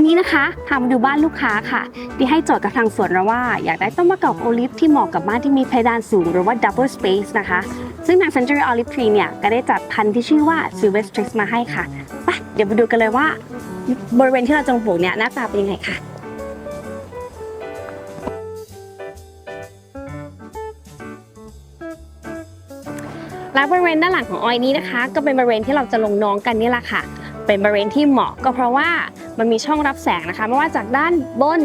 ันนี้นะคะพามาดูบ้านลูกค้าค่ะที่ให้โจทย์กับทางสวนเราว่า อยากได้ต้นมะกอกโอลิฟที่เหมาะกับบ้านที่มีเพดานสูงหรือว่า double space นะคะ ซึ่งทาง Century Olive Tree เนี่ยก็ได้จัดพันธุ์ที่ชื่อว่า Silvestris มาให้ค่ะไปเดี๋ยวไปดูกันเลยว่า บริเวณที่เราจะปลูกเนี่ยหน้าตาเป็นยังไงค่ะและบริเวณด้านหลังของออยนี้นะคะ ก็เป็นบริเวณที่เราจะลงน้องกันนี่แหละค่ะ เป็นบริเวณที่เหมาะก็เพราะว่ามันมีช่องรับแสงนะคะ ไม่ว่าจากด้านบน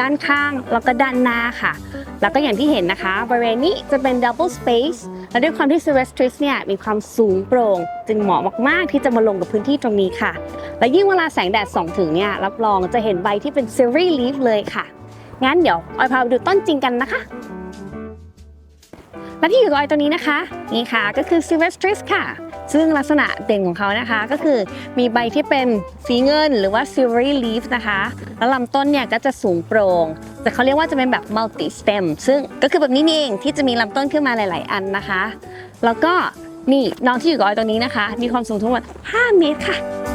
ด้านข้าง แล้วก็ด้านหน้าค่ะ แล้วก็อย่างที่เห็นนะคะ บริเวณนี้จะเป็น double space และด้วยความที่ Silvestris เนี่ยมีความสูงโปร่ง จึงเหมาะมาก ๆ ที่จะมาลงกับพื้นที่ตรงนี้ค่ะ และยิ่งเวลาแสงแดดส่องถึงเนี่ยรับรองจะเห็นใบที่เป็น silvery leaf เลยค่ะ งั้นเดี๋ยวออยพาไปดูต้นจริงกันนะคะและที่อยู่กับออยตัวนี้นะคะนี่ค่ะก็คือ Silvestris ค่ะ ซึ่งลักษณะเด่นของเขานะคะก็คือมีใบที่เป็นสีเงินหรือว่า silvery leaf นะคะ แล้วลำต้นเนี่ยก็จะสูงโปร่งแต่เขาเรียกว่าจะเป็นแบบ multi stem ซึ่งก็คือแบบนี้นี่เองที่จะมีลำต้นขึ้นมาหลาย ๆ อันนะคะ แล้วก็นี่น้องที่อยู่กับออยตรงนี้นะคะ มีความสูงทั้งหมด 5 เมตรค่ะ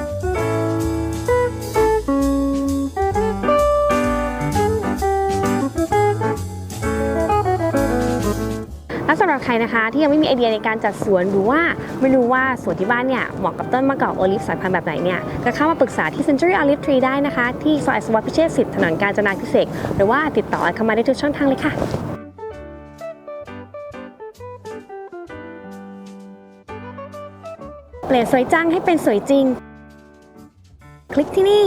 และสำหรับใครนะคะที่ยังไม่มีไอเดียในการจัดสวนหรือว่าไม่รู้ว่าสวนที่บ้านเนี่ยเหมาะกับต้นมะกอกโอลิฟสายพันธุ์แบบไหนเนี่ยก็เข้ามาปรึกษาที่ Century Olive Tree ได้นะคะ ที่ซอยสวัสดิ์พิเชษสิทธิ์ถนนกาญจนาพิเศษกหรือว่าติดต่อเข้ามาได้ทุกช่องทางเลยค่ะเปลี่ยนสวยจังให้เป็นสวยจริง คลิกที่นี่